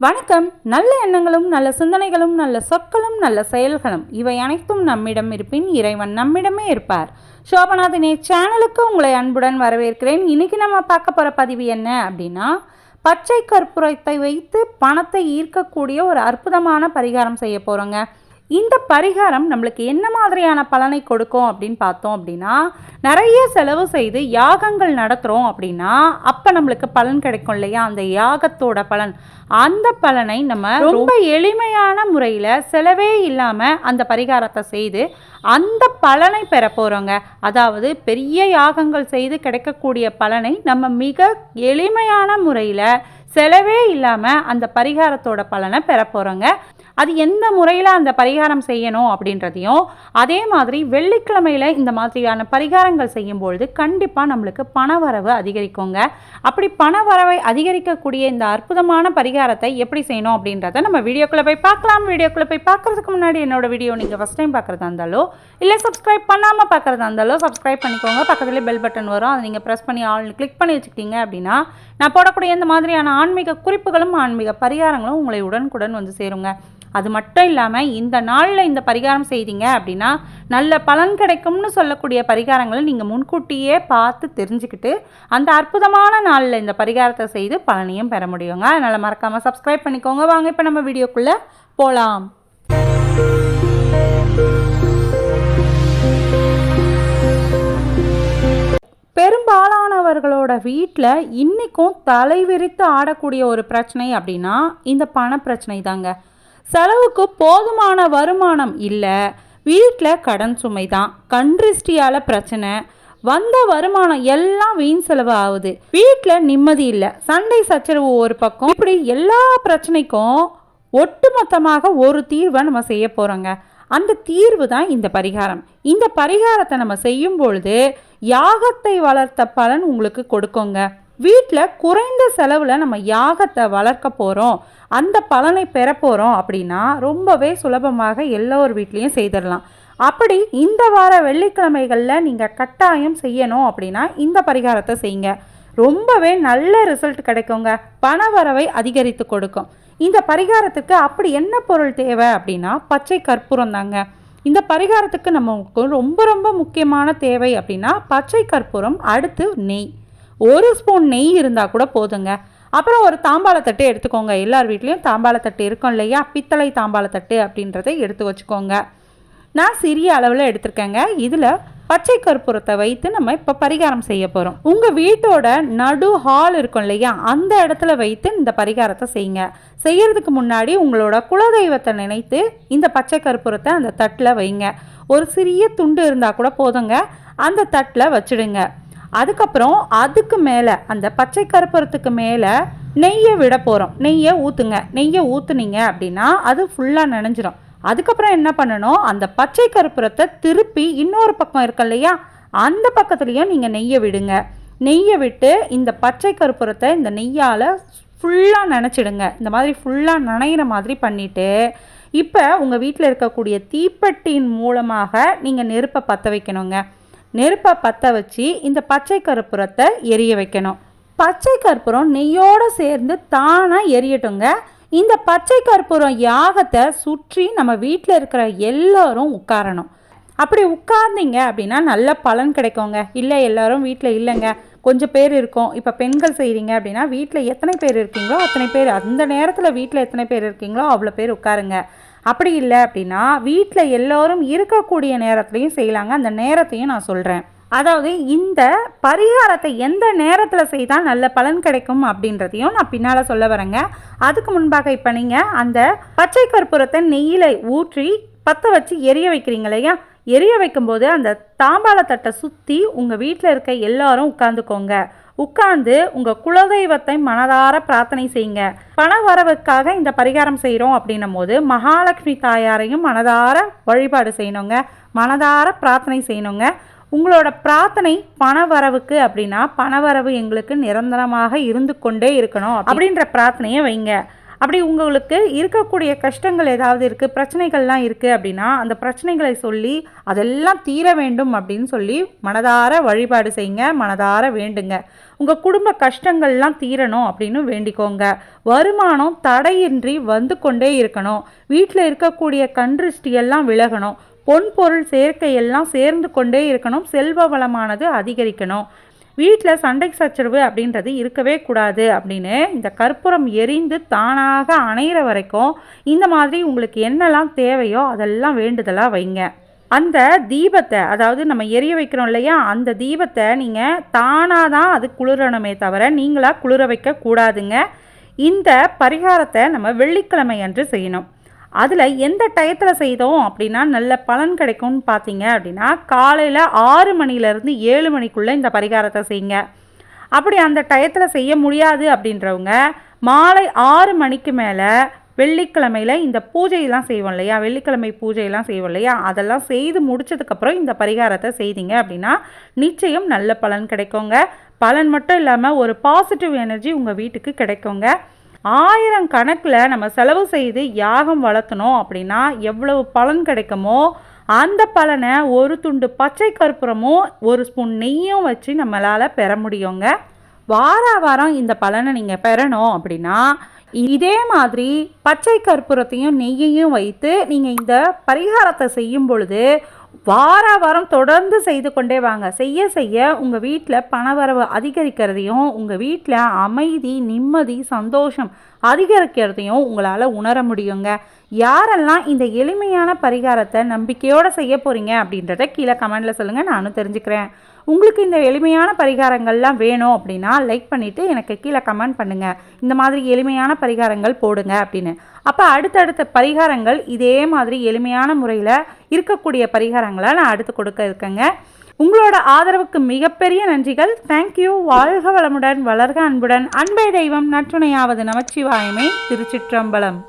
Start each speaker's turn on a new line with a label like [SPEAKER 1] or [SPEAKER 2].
[SPEAKER 1] வணக்கம். நல்ல எண்ணங்களும் நல்ல சிந்தனைகளும் நல்ல சொற்களும் நல்ல செயல்களும் இவை அனைத்தும் நம்மிடம் இருப்பின் இறைவன் நம்மிடமே இருப்பார். சோபநாதினே சேனலுக்கு உங்களை அன்புடன் வரவேற்கிறேன். இன்னைக்கு நம்ம பார்க்க போகிற பதிவு என்ன அப்படின்னா பச்சை கற்பூரத்தை வைத்து பணத்தை ஈர்க்கக்கூடிய ஒரு அற்புதமான பரிகாரம் செய்ய போகிறோங்க இந்த பரிகாரம் நம்மளுக்கு என்ன மாதிரியான பலனை கொடுக்கும் அப்படின்னு பார்த்தோம் அப்படின்னா நிறைய செலவு செய்து யாகங்கள் நடத்துகிறோம் அப்படின்னா அப்போ நம்மளுக்கு பலன் கிடைக்கும் இல்லையா? அந்த யாகத்தோட பலன். அந்த பலனை நம்ம ரொம்ப எளிமையான முறையில் செலவே இல்லாமல் அந்த பரிகாரத்தை செய்து அந்த பலனை பெற போகிறோங்க அதாவது பெரிய யாகங்கள் செய்து கிடைக்கக்கூடிய பலனை நம்ம மிக எளிமையான முறையில் செலவே இல்லாமல் அந்த பரிகாரத்தோட பலனை பெற போகிறோங்க அது எந்த முறையில் அந்த பரிகாரம் செய்யணும் அப்படின்றதையும் அதே மாதிரி வெள்ளிக்கிழமையில் இந்த மாதிரியான பரிகாரங்கள் செய்யும்பொழுது கண்டிப்பாக நம்மளுக்கு பண வரவு அதிகரிக்குங்க. அப்படி பண வரவை அதிகரிக்கக்கூடிய இந்த அற்புதமான பரிகாரத்தை எப்படி செய்யணும் அப்படின்றத நம்ம வீடியோக்குள்ளே போய் பார்க்கலாம். வீடியோக்குள்ளே போய் பார்க்குறதுக்கு முன்னாடி என்னோட வீடியோ நீங்கள் ஃபஸ்ட் டைம் பார்க்குறதா இருந்தாலோ இல்லை சப்ஸ்கிரைப் பண்ணாமல் பார்க்குறதா இருந்தாலோ சப்ஸ்கிரைப் பண்ணிக்கோங்க. பக்கத்துலேயே பெல் பட்டன் வரும். அதை நீங்கள் ப்ரெஸ் பண்ணி ஆல் கிளிக் பண்ணி வச்சுக்கிட்டீங்க அப்படின்னா நான் போடக்கூடிய இந்த மாதிரியான ஆன்மீக குறிப்புகளும் ஆன்மீக பரிகாரங்களும் உங்களை உடனுக்குடன் வந்து சேருங்க. அது மட்டும் இல்லாமல் இந்த நாளில் இந்த பரிகாரம் செய்தீங்க அப்படின்னா நல்ல பலன் கிடைக்கும்னு சொல்லக்கூடிய பரிகாரங்களை நீங்கள் முன்கூட்டியே பார்த்து தெரிஞ்சுக்கிட்டு அந்த அற்புதமான நாளில் இந்த பரிகாரத்தை செய்து பலனையும் பெற முடியுங்க. அதனால் மறக்காமல் சப்ஸ்கிரைப் பண்ணிக்கோங்க. வாங்க இப்போ நம்ம வீடியோக்குள்ளே போகலாம் பெரும்பாலானவர்களோட வீட்டில் இன்றைக்கும் தலைவிரித்து ஆடக்கூடிய ஒரு பிரச்சனை அப்படின்னா இந்த பண பிரச்சனை தாங்க செலவுக்கு போதுமான வருமானம் இல்லை. வீட்டில் கடன் சுமை தான் கண்ட்ரிஸ்டியால் பிரச்சனை. வந்த வருமானம் எல்லாம் வீண் செலவு ஆகுது வீட்டில் நிம்மதி இல்லை. சண்டை சச்சரவு ஒரு பக்கம். இப்படி எல்லா பிரச்சனைக்கும் ஒட்டுமொத்தமாக ஒரு தீர்வை நம்ம செய்ய போகிறோங்க அந்த தீர்வு தான் இந்த பரிகாரம். இந்த பரிகாரத்தை நம்ம செய்யும் பொழுது யாகத்தை வளர்த்த பலன் உங்களுக்கு கொடுக்கோங்க. வீட்டில் குறைந்த செலவில் நம்ம யாகத்தை வளர்க்க போகிறோம் அந்த பலனை பெற போகிறோம் அப்படின்னா ரொம்பவே சுலபமாக எல்லோர் வீட்லேயும் செய்திடலாம். அப்படி இந்த வார வெள்ளிக்கிழமைகளில் நீங்கள் கட்டாயம் செய்யணும் அப்படின்னா இந்த பரிகாரத்தை செய்யுங்க. ரொம்பவே நல்ல ரிசல்ட் கிடைக்குங்க. பண வரவை அதிகரித்து கொடுக்கும். இந்த பரிகாரத்துக்கு அப்படி என்ன பொருள் தேவை அப்படின்னா பச்சை கற்பூரம் தாங்க. இந்த பரிகாரத்துக்கு நமக்கு ரொம்ப ரொம்ப முக்கியமான தேவை அப்படின்னா பச்சை கற்பூரம் அடுத்து நெய். ஒரு ஸ்பூன் நெய் இருந்தால் கூட போதுங்க. அப்புறம் ஒரு தாம்பாளத்தட்டு எடுத்துக்கோங்க. எல்லார் வீட்லேயும் தாம்பாளத்தட்டு இருக்கும் இல்லையா? பித்தளை தாம்பாளத்தட்டு அப்படின்றத எடுத்து வச்சுக்கோங்க. நான் சிறிய அளவில் எடுத்திருக்கேங்க. இதில் பச்சை கற்பூரத்தை வைத்து நம்ம இப்போ பரிகாரம் செய்ய போகிறோம் உங்கள் வீட்டோட நடு ஹால் இருக்கும் இல்லையா? அந்த இடத்துல வைத்து இந்த பரிகாரத்தை செய்யுங்க. செய்கிறதுக்கு முன்னாடி உங்களோட குலதெய்வத்தை நினைத்து இந்த பச்சை கற்பூரத்தை அந்த தட்டில் வைங்க. ஒரு சிறிய துண்டு இருந்தால் கூட போதுங்க. அந்த தட்டில் வச்சிடுங்க. அதுக்கப்புறம் அதுக்கு மேலே அந்த பச்சை கருப்பரத்துக்கு மேலே நெய்யை விட போகிறோம் நெய்யை ஊற்றுங்க நெய்யை ஊற்றுனீங்க அப்படின்னா அது ஃபுல்லாக நினைஞ்சிரும். அதுக்கப்புறம் என்ன பண்ணணும்? அந்த பச்சை கற்பூரத்தை திருப்பி இன்னொரு பக்கம் இருக்கு இல்லையா? அந்த பக்கத்துலேயும் நீங்கள் நெய்யை விடுங்க. நெய்யை விட்டு இந்த பச்சை கற்பூரத்தை இந்த நெய்யால் ஃபுல்லாக நினச்சிடுங்க. இந்த மாதிரி ஃபுல்லாக நனைகிற மாதிரி பண்ணிவிட்டு இப்போ உங்கள் வீட்டில் இருக்கக்கூடிய தீப்பெட்டியின் மூலமாக நீங்கள் நெருப்பை பற்ற வைக்கணுங்க. நெருப்பை பற்ற வச்சு இந்த பச்சை கற்பூரத்தை எரிய வைக்கணும். பச்சை கற்பூரம் நெய்யோடு சேர்ந்து தானாக எரியட்டுங்க. இந்த பச்சை கற்பூரம் யாகத்தை சுற்றி நம்ம வீட்டில் இருக்கிற எல்லோரும் உட்காரணும். அப்படி உட்கார்ந்தீங்க அப்படின்னா நல்ல பலன் கிடைக்குங்க. இல்லை எல்லோரும் வீட்டில் இல்லைங்க. கொஞ்சம் பேர் இருக்கோம். இப்போ பெண்கள் செய்கிறீங்க அப்படின்னா வீட்டில் எத்தனை பேர் இருக்கீங்களோ அத்தனை பேர் அந்த நேரத்தில் வீட்டில் எத்தனை பேர் இருக்கீங்களோ அவ்வளோ பேர் உட்காருங்க. அப்படி இல்லை அப்படின்னா வீட்டில் எல்லோரும் இருக்கக்கூடிய நேரத்துலையும் செய்யலாங்க. அந்த நேரத்தையும் நான் சொல்கிறேன் அதாவது இந்த பரிகாரத்தை எந்த நேரத்தில் செய்தால் நல்ல பலன் கிடைக்கும் அப்படின்றதையும் நான் பின்னால் சொல்ல வரேங்க. அதுக்கு முன்பாக இப்போ நீங்கள் அந்த பச்சை கற்பூரத்தை நெய்யில் ஊற்றி பற்ற வச்சு எரிய வைக்கிறீங்க இல்லையா? எரிய வைக்கும்போது அந்த தாம்பாளத்தட்டை சுற்றி உங்கள் வீட்டில் இருக்க எல்லாரும் உட்காந்துக்கோங்க உட்கார்ந்து உங்கள் குலதெய்வத்தை மனதார பிரார்த்தனை செய்யுங்க. பண வரவுக்காக இந்த பரிகாரம் செய்கிறோம் அப்படின்னும் போது மகாலட்சுமி தாயாரையும் மனதார வழிபாடு செய்யணுங்க. மனதார பிரார்த்தனை செய்யணுங்க. உங்களோட பிரார்த்தனை பண வரவுக்கு அப்படின்னா பண வரவு எங்களுக்கு நிரந்தரமாக இருந்து கொண்டே இருக்கணும் அப்படின்ற பிரார்த்தனையை வைங்க. அப்படி உங்களுக்கு இருக்கக்கூடிய கஷ்டங்கள் ஏதாவது இருக்குது பிரச்சனைகள்லாம் இருக்குது அப்படின்னா அந்த பிரச்சனைகளை சொல்லி அதெல்லாம் தீர வேண்டும் அப்படின்னு சொல்லி மனதார வழிபாடு செய்யுங்க மனதார வேண்டுங்க. உங்கள் குடும்ப கஷ்டங்கள்லாம் தீரணும் அப்படின்னு வேண்டிக்கோங்க. வருமானம் தடையின்றி வந்து கொண்டே இருக்கணும். வீட்டில் இருக்கக்கூடிய கன்றிஷ்டியெல்லாம் விலகணும். பொன் பொருள் சேர்க்கையெல்லாம் சேர்ந்து கொண்டே இருக்கணும். செல்வ வளமானது அதிகரிக்கணும். வீட்டில் சண்டை சச்சரவு அப்படின்றது இருக்கவே கூடாது அப்படின்னு இந்த கற்பூரம் எரிந்து தானாக அணையிற வரைக்கும் இந்த மாதிரி உங்களுக்கு என்னெல்லாம் தேவையோ அதெல்லாம் வேண்டுதலாக வைங்க. அந்த தீபத்தை அதாவது நம்ம எரிய வைக்கிறோம் இல்லையா அந்த தீபத்தை நீங்கள் தானாக தான் அது குளிரணுமே தவிர நீங்களாக குளிர வைக்க கூடாதுங்க. இந்த பரிகாரத்தை நம்ம வெள்ளிக்கிழமை அன்று செய்யணும். அதில் எந்த டயத்தில் செய்தோம் அப்படின்னா நல்ல பலன் கிடைக்கும்னு பார்த்தீங்க அப்படின்னா காலையில் ஆறு மணிலேருந்து ஏழு மணிக்குள்ளே இந்த பரிகாரத்தை செய்யுங்க. அப்படி அந்த டயத்தில் செய்ய முடியாது அப்படின்றவங்க மாலை ஆறு மணிக்கு மேலே வெள்ளிக்கிழமையில் இந்த பூஜையெல்லாம் செய்வோம் இல்லையா? வெள்ளிக்கிழமை பூஜையெல்லாம் செய்வோம் இல்லையா? அதெல்லாம் செய்து முடிச்சதுக்கப்புறம் இந்த பரிகாரத்தை செய்தீங்க அப்படின்னா நிச்சயம் நல்ல பலன் கிடைக்குங்க. பலன் மட்டும் இல்லாமல் ஒரு பாசிட்டிவ் எனர்ஜி உங்கள் வீட்டுக்கு கிடைக்குங்க. ஆயிரம் கணக்கில் நம்ம செலவு செய்து யாகம் வளர்த்தணும் அப்படின்னா எவ்வளவு பலன் கிடைக்குமோ அந்த பலனை ஒரு துண்டு பச்சை கற்பூரமும் ஒரு ஸ்பூன் நெய்யும் வச்சு நம்மளால் பெற முடியுங்க. வார வாரம் இந்த பலனை நீங்கள் பெறணும் அப்படின்னா இதே மாதிரி பச்சை கற்பூரத்தையும் நெய்யையும் வைத்து நீங்கள் இந்த பரிகாரத்தை செய்யும் பொழுது வார வாரம் தொடர்ந்து செய்து கொண்டே வாங்க. செய்ய செய்ய உங்கள் வீட்டில் பணவரவு அதிகரிக்கிறதையும் உங்கள் வீட்டில் அமைதி நிம்மதி சந்தோஷம் அதிகரிக்கிறதையும் உங்களால் உணர முடியுங்க. யாரெல்லாம் இந்த எளிமையான பரிகாரத்தை நம்பிக்கையோடு செய்ய போகிறீங்க அப்படின்றத கீழே கமெண்டில் சொல்லுங்கள் நானும் தெரிஞ்சுக்கிறேன். உங்களுக்கு இந்த எளிமையான பரிகாரங்கள்லாம் வேணும் அப்படின்னா லைக் பண்ணிவிட்டு எனக்கு கீழே கமெண்ட் பண்ணுங்கள் இந்த மாதிரி எளிமையான பரிகாரங்கள் போடுங்க அப்படின்னு. அப்போ அடுத்தடுத்த பரிகாரங்கள் இதே மாதிரி எளிமையான முறையில் இருக்கக்கூடிய பரிகாரங்களை நான் அடுத்து கொடுக்க இருக்கேங்க. உங்களோட ஆதரவுக்கு மிகப்பெரிய நன்றிகள். தேங்க்யூ வாழ்க வளமுடன் வளர்க அன்புடன். அன்பை தெய்வம் நற்றுணையாவது நமச்சிவாயமே திருச்சிற்றம்பலம்.